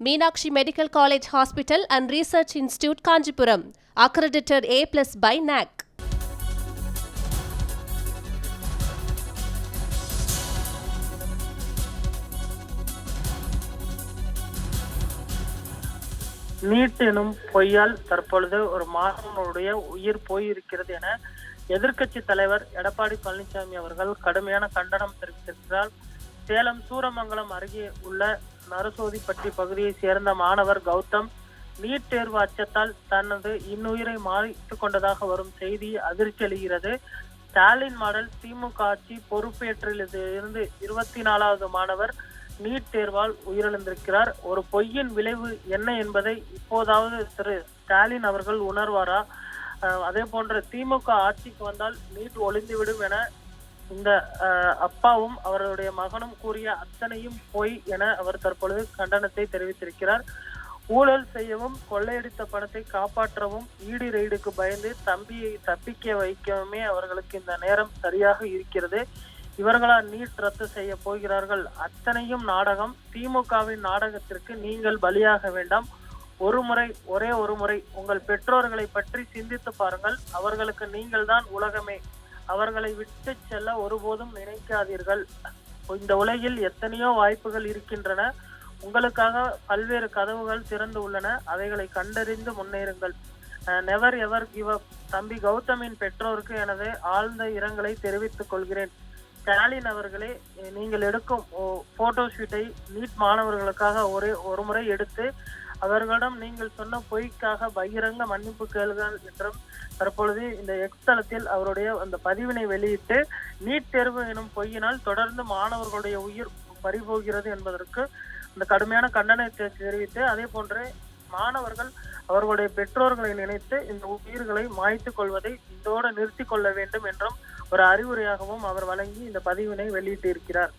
Meenakshi medical college hospital and research institute Kanchipuram accredited A plus by NAAC NEET எனும் பொய்யால் தற்பொழுது ஒரு மாணவனுடைய உயிர் போயிருக்கிறது என எதிர்க்கட்சி தலைவர் எடப்பாடி பழனிசாமி அவர்கள் கடுமையான கண்டனம் தெரிவித்திருக்கிறார் சேலம் சூரமங்கலம் அருகே உள்ள நரசோதிப்பட்டி பகுதியைச் சேர்ந்த மாணவர் கௌதம் நீட் தேர்வு அச்சத்தால் தனது இன்னுயிரை மாறித்துக் கொண்டதாக வரும் செய்தி அதிர்ச்சி அளிக்கிறது. ஸ்டாலின் மாடல் திமுக ஆட்சி பொறுப்பேற்றிலிருந்து இருபத்தி நாலாவது மாணவர் நீட் தேர்வால் உயிரிழந்திருக்கிறார். ஒரு பொய்யின் விளைவு என்ன என்பதை இப்போதாவது திரு ஸ்டாலின் அவர்கள் உணர்வாரா? அதே போன்ற திமுக ஆட்சிக்கு வந்தால் நீட் ஒளிந்துவிடும் என இந்த அப்பாவும் அவருடைய மகனும் கூறிய அத்தனையும் பொய் என அவர் தற்பொழுது கண்டனத்தை தெரிவித்திருக்கிறார். ஊழல் செய்யவும் கொள்ளையடித்த பணத்தை காப்பாற்றவும் ஈடி ரெய்டுக்கு பயந்து தம்பியை தப்பிக்க வைக்கவுமே அவர்களுக்கு இந்த நேரம் சரியாக இருக்கிறது. இவர்களால் நீட் ரத்து செய்ய போகிறார்கள். அத்தனையும் நாடகம். திமுகவின் நாடகத்திற்கு நீங்கள் பலியாக வேண்டாம். ஒரு முறை ஒரே ஒரு முறை உங்கள் பெற்றோர்களை பற்றி சிந்தித்து பாருங்கள். அவர்களுக்கு நீங்கள் தான் உலகமே. அவர்களை விட்டு செல்ல ஒருபோதும் நினைக்காதீர்கள். இந்த உலகில் எத்தனையோ வாய்ப்புகள் இருக்கின்றன. உங்களுக்காக பல்வேறு கதவுகள் திறந்து உள்ளன. அவைகளை கண்டறிந்து முன்னேறுங்கள். நெவர் எவர் கிவ் அப் தம்பி கௌதமின் பெற்றோருக்கு எனது ஆழ்ந்த இரங்கலை தெரிவித்துக் கொள்கிறேன். ஸ்டாலின் அவர்களே நீங்கள் எடுக்கும் போட்டோ ஷூட்டை நீட் மாணவர்களுக்காக ஒரே ஒரு முறை எடுத்து அவர்களிடம் நீங்கள் சொன்ன பொய்க்காக பகிரங்க மன்னிப்பு கேளுங்கள் என்றும் தற்பொழுது இந்த எக்ஸ் தளத்தில் அவருடைய அந்த பதிவினை வெளியிட்டு நீட் தேர்வு எனும் பொய்யினால் தொடர்ந்து மாணவர்களுடைய உயிர் பறிபோகிறது என்பதற்கு அந்த கடுமையான கண்டனத்தை தெரிவித்து அதே போன்று மாணவர்கள் அவர்களுடைய பெற்றோர்களை நினைத்து இந்த உயிர்களை மாய்த்துக் கொள்வதை இதோடு நிறுத்திக் கொள்ள வேண்டும் என்றும் ஒரு அறிவுரையாகவும் அவர் வழங்கி இந்த பதிவினை வெளியிட்டு இருக்கிறார்